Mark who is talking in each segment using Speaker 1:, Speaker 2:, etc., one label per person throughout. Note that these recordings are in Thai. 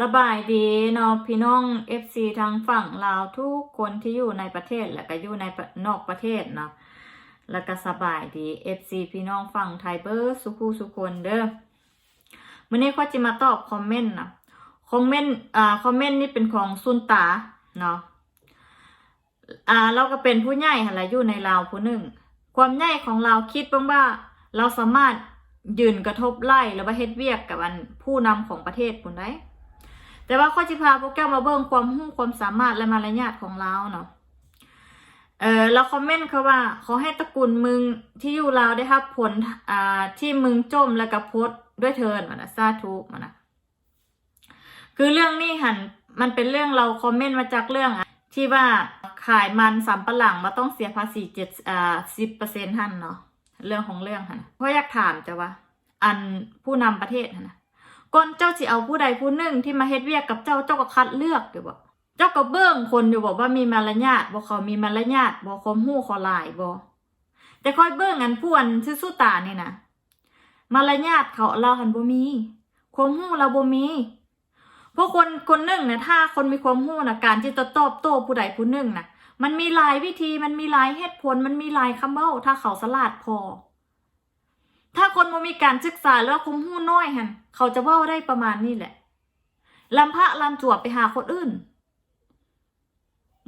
Speaker 1: สบายดีเนาะพี่น้อง FC ทางฝั่งลาวทุกคนที่อยู่ในประเทศและก็อยู่ในนอกประเทศเนาะแล้วก็สบายดี FC พี่น้องฝั่งไทยเบอร์สุขูสุคนเด้อมื้อนี้ก็จะมาตอบคอมเมนต์นะคอมเมนต์อ่าคอมเมนต์นี่เป็นของซุนตาเนาะอ่าเราก็เป็นผู้ใหญ่หั่นแหละอยู่ในลาวผู้หนึ่ง ความใหญ่ของเราคิดบ้างว่า เราสามารถยืนกระทบไล่หรือว่าเฮ็ดเวียกกับอันผู้นำของประเทศปุ่นได้ แต่ว่าข้อจิพาพวกแก้วมาเบิ่งความรู้ความสามารถและมารยาทของเราเนาะเออแล้วคอมเมนต์เขาว่าขอให้ตระกูลมึงที่อยู่ลาวได้รับผลอ่าที่มึงจมและกับพดด้วยเทินมันนะสาธุมันนะคือเรื่องนี้หันมันเป็นเรื่องเราคอมเมนต์มาจากเรื่องอะที่ว่าขายมันสำปะหลังมาต้องเสียภาษีเจ็ดอ่าสิบเปอร์เซ็นต์ท่านเนาะเรื่องของเรื่องหันเพราะอยากถามจะว่า อันผู้นำประเทศนะ ก่อนเจ้าสิเอาผู้ใดผู้หนึ่งที่มาเฮ็ดเวียกกับเจ้าเจ้าก็คัดเลือกอยู่บ่เจ้าก็เบิ่งคนอยู่บ่ว่ามีมารยาทบ่เขามีมารยาทบ่คมรู้เขาลายบ่แต่ค่อยเบิ่งอันผู้อันซื่อสู้ตานี่นะมารยาทเขาเราหันบ่มีความรู้เราบ่มีพราะคนคนหนึ่งเนี่ยถ้าคนมีความรู้นะการที่จะตอบโต้ผู้ใดผู้หนึ่งนะมันมีหลายวิธีมันมีหลายเหตุผลมันมีหลายคำเว้าถ้าเขาสลาดพอ ถ้าคนบ่มีการศึกษาแล้วคมหู้น้อยหันเขาจะเว้าได้ประมาณนี้แหละลำพระลำจวบไปหาคนอื่น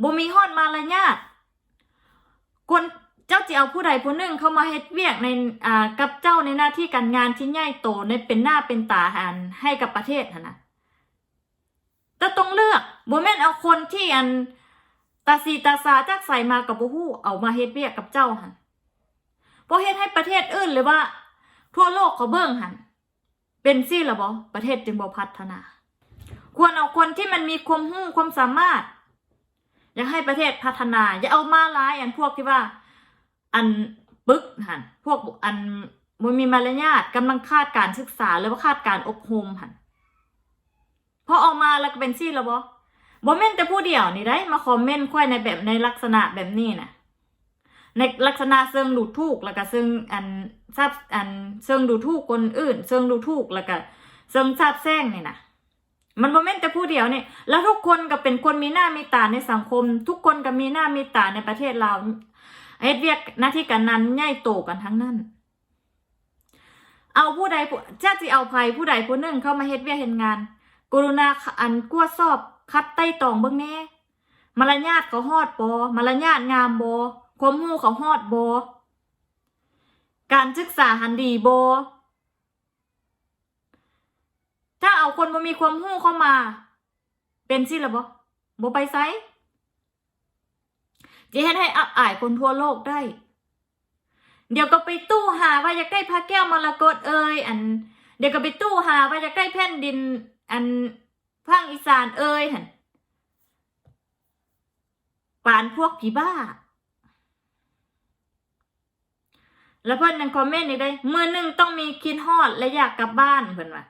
Speaker 1: บ่มีฮอดมารยาทคนเจ้าจะเอาผู้ใดผู้หนึ่งเข้ามาเฮ็ดเวียกในอ่ากับเจ้าในหน้าที่การงานที่ใหญ่โตในเป็นหน้าเป็นตาหันให้กับประเทศหันนะแต่ต้องเลือกบ่แม่นเอาคนที่อันตาสีตาสาจักใส่มากับบ่ฮู้เอามาเฮ็ดเวียกกับเจ้าหันบ่เฮ็ดให้ประเทศอื่นเลยว่า ทั่วโลกเขาเบิ่งหัน เป็นซี่ละบ่ประเทศจึงบ่พัฒนา ควรเอาคนที่มันมีความรู้ความสามารถ อยากให้ประเทศพัฒนา อย่าเอามาหลายอันพวกที่ว่า อันปึกหันพวกอันบ่มีมารยาทกำลังคาดการศึกษาหรือว่าคาดการอบรมหันพอออกมาแล้วก็เป็นซี่ละบ่บ่แม่นแต่ผู้เดียวนี่ได้มาคอมเมนต์ค่อยในแบบในลักษณะแบบนี้น่ะ ในลักษณะเชิงดูถูกแล้วก็เชิงอันทราบอันเชิงดูถูกคนอื่นเชิงดูถูกแล้วก็เชิงทราบแซงนี่นะมันบ่แม่นแต่ผู้เดียวนี่แล้วทุกคนก็เป็นคนมีหน้ามีตาในสังคม ทุกคนก็มีหน้ามีตาในประเทศเราเฮ็ดเวียกหน้าที่การนั้นใหญ่โตกันทั้งนั้น เอาผู้ใดผู้จ้าสิเอาภัยผู้ใดผู้หนึ่งเข้ามาเฮ็ดเวียกเฮ็ดงาน กรุณาอันกวสอบ คัดไต้ตองเบิ่งแน่มารยาทเขาฮอดบ่มารยาทงามบ่ ความรู้เขาฮอดโบ การศึกษาหันดีโบ ถ้าเอาคนบ่มีความรู้เข้ามา เป็นสิละบ่บ่ไปไสจะเฮ็ดให้อับอายคนทั่วโลกได้ เดี๋ยวก็ไปตู้หาว่าอยากได้พระแก้วมรกตเอ่ยอัน เดี๋ยวก็ไปตู้หาว่าอยากได้แผ่นดิน อันภาคอีสานเอ่ยหันปานพวกผีบ้า แล้วเพิ่อนยังคอมเมนต์อีกได้มือหนึ่งต้องมีคิดฮอดและอยากกลับบ้านเพิ่นว่า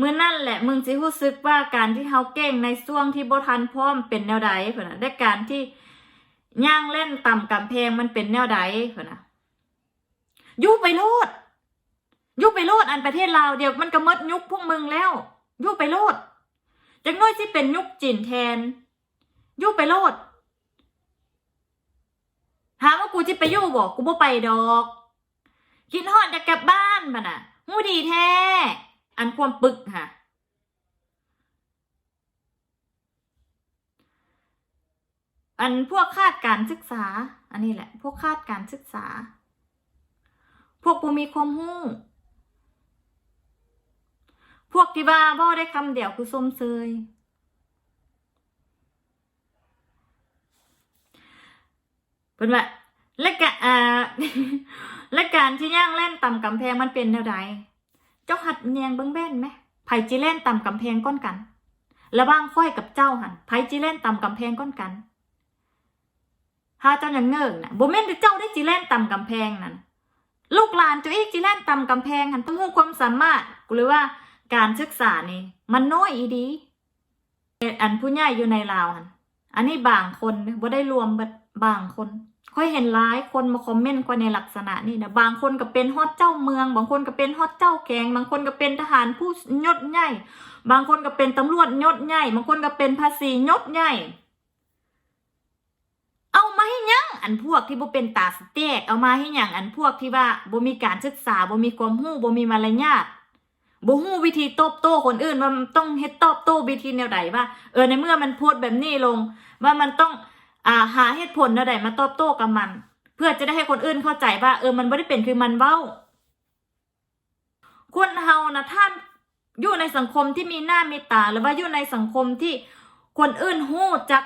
Speaker 1: มือนั่นแหละมึงสิรู้สึกว่าการที่เฮาเก่งในช่วงที่บ่ทันพร้อมเป็นแนวใดเพิ่นน่ะได้การที่ย่างเล่นต่ำกำแพงมันเป็นแนวใดเพิ่นน่ะยู่ไปโลดยู่ไปโลดอันประเทศลาวเดี๋ยวมันก็มดยุคพวกมึงแล้วยู่ไปโลดจักน้อยสิเป็นยุคจีนแทนยู่ไปโลดถามว่ากูจิไปอยู่บ่กูบ่ไปดอก คิดฮอดอยากกลับบ้านมันน่ะหูดีแท้ อันความปึกค่ะ อันพวกคาดการศึกษา อันนี้แหละ พวกคาดการศึกษา พวกปูมีความหู้ พวกที่ว่าบ่ได้คำเดียวคือส้มเซยเป็นแบบ และกะอ่าและการที่ย่างเล่นต่ำกำแพงมันเป็นแนวใดเจ้าหัดเนียงเบิ้งแบนไหมไผจีเล่นต่ำกำแพงก้อนกันระว่างค่อยกับเจ้าหันไผจีเล่นต่ำกำแพงก้อนกันถ้าเจ้าอย่างเงิงน่ะบ่แม่นแต่เจ้าได้จีเล่นต่ำกำแพงนั่นลูกหลานเจ้าอีกจีเล่นต่ำกำแพงหันต้องรู้ความสามารถกูเลยว่าการศึกษานี่ มันน้อยอีดีอันผู้ใหญ่อยู่ในลาวหันอันนี้บางคนบ่ได้รวมบางคน ค่อยเห็นหลายคนมาคอมเมนต์กว่าในลักษณะนี้นะบางคนก็เป็นฮอดเจ้าเมือง บางคนก็เป็นฮอดเจ้าแกง บางคนก็เป็นทหารผู้ยศใหญ่บางคนก็เป็นตำรวจยศใหญ่บางคนก็เป็นภาษียศใหญ่เอามาให้ยังอันพวกที่บ่เป็นตาสเตกเอามาให้ยังอันพวกที่ว่าบ่มีการศึกษาบ่มีความรู้บ่มีมารยาทบ่ฮู้วิธีตอบโต้คนอื่นว่ามันต้องเฮ็ดตอบโต้วิธีแนวใดว่าเออในเมื่อมันโพสต์แบบนี้ลง ว่ามันต้อง อ่าหาเหตุผลแนวใดมาตอบโต้กับมัน เพื่อจะได้ให้คนอื่นเข้าใจว่า เออมันบ่ได้เป็นคือมันเว้าคนเฮานะท่านอยู่ในสังคมที่มีหน้ามีตา หรือว่าอยู่ในสังคมที่คนอื่นฮู้จัก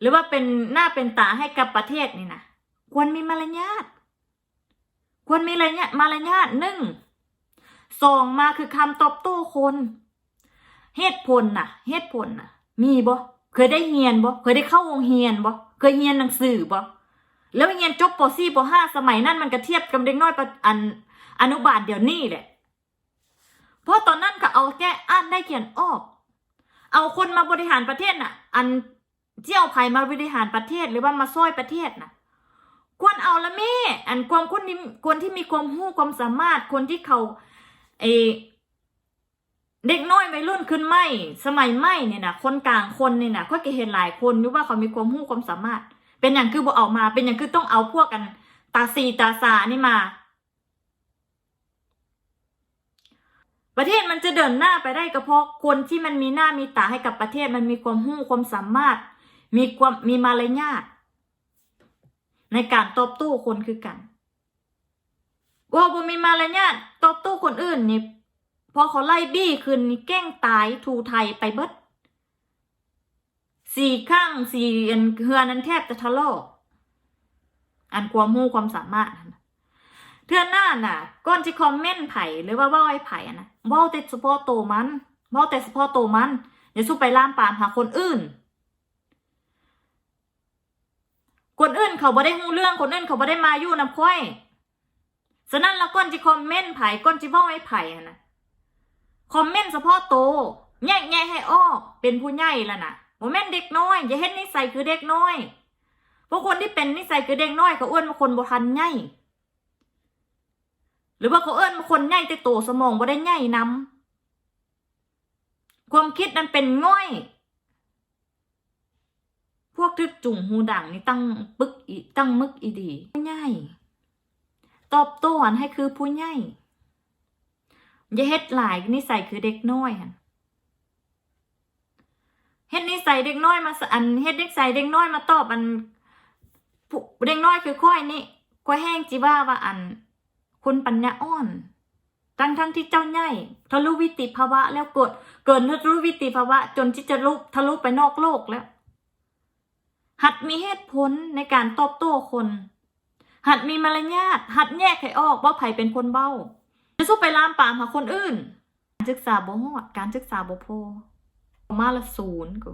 Speaker 1: หรือว่าเป็นหน้าเป็นตาให้กับประเทศนี่นะควรมีมารยาทควรมีมารยาทมารยาทหนึ่งสองมาคือคำตอบโต้คน เหตุผลน่ะ เหตุผลน่ะ มีบ่ เคยได้เรียนบ่เคยได้เข้าโรงเรียนบ่เคยเรียนหนังสือบ่แล้วเรียนจบป .4 ป .5 สมัยนั้นมันก็เทียบกับเด็กน้อยปะอันอนุบาลเดี๋ยวนี้แหละเพราะตอนนั้นก็เอาแค่อ่านได้เขียนออก เอาคนมาบริหารประเทศน่ะ อันเจ้าไผมาบริหารประเทศหรือว่ามาซ้อยประเทศน่ะควรเอาละแม่อันความคนที่คนที่มีความรู้ความสามารถคนที่เขาเออ วัยรุ่นขึ้นไม่สมัยไม่เนี่ยนะคนกลางคนเนี่ยนะก็เห็นหลายคนอยู่ว่าเขามีความรู้ความสามารถ เป็นอย่างคือบ่เอามา เป็นอย่างคือต้องเอาพวกกันตาสีตาสานี่มา ประเทศมันจะเดินหน้าไปได้ก็เพราะคนที่มันมีหน้ามีตาให้กับประเทศมันมีความรู้ความสามารถ มีความมีมารยาทในการตอบโต้คนคือกันว่าบ่มีมารยาทตอบโต้คนอื่นนี่ พอเขาไล่บี้คืนนี่แก้งตายทูไทยไปเบิดสี่ข้างสี่อันเฮือนั้นแทบจะทะเลาะอันความรู้ความสามารถนะเทื่อหน้าน่ะก่อนที่คอมเมนต์ไผ่หรือว่าว่าไอ้ไผ่นะว่าแต่เฉพาะโตมันว่าแต่เฉพาะโตมันอย่าสู้ไปล่ามปามหาคนอื่น คนอื่นเขาบ่ได้ฮู้เรื่องคนอื่นเขาบ่ได้มาอยู่นำค่อยฉะนั้นแล้วก้อนจิคอมเมนต์ไผ่ก้อนจิเว้าไอ้ไผ่นะ คอมเมนต์เฉพาะโตแยกแยะให้ออเป็นผู้ใหญ่แล้วนะบ่แม่นเด็กน้อย อย่าเฮ็ดนิสัยคือเด็กน้อยพราะคนที่เป็นนิสัยคือเด็กน้อยเขาอ้วนมาคนบ่ทันใหญ่หรือว่าเขาเอิ้นมาคนใหญ่แต่โตสมองบ่ได้ใหญ่นำความคิดนั้นเป็นง่อย พวกทึกจุ่งหูดังนี่ตั้งปึกอีตั้งมึกอีดีผู้ใหญ่ตอบโต้อันให้คือผู้ใหญ่ อย่าเฮ็ดหลายนิสัยคือเด็กน้อยหั่นเฮ็ดนิสัยเด็กน้อยมาสอันเฮ็ดนิสัยเด็กน้อยมาตอบอันเด็กน้อยคือค่อยนี่ค่อยแห้งจิว่าว่าอัน คนปัญญาอ่อนทั้งทั้งที่เจ้าใหญ่ทะลุวิติภาวะแล้วกดเกินทะลุวิติภาวะ จนที่จะลุทะลุไปนอกโลกแล้ว หัดมีเหตุผลในการตอบโต้คน หัดมีมารยาทหัดแยกให้ออกว่าไผเป็นคนเบ้า สู้ไปล่ามปามหาคนอื่นการศึกษาบ่ฮอดการศึกษาบ่พอมาละศูนย์กู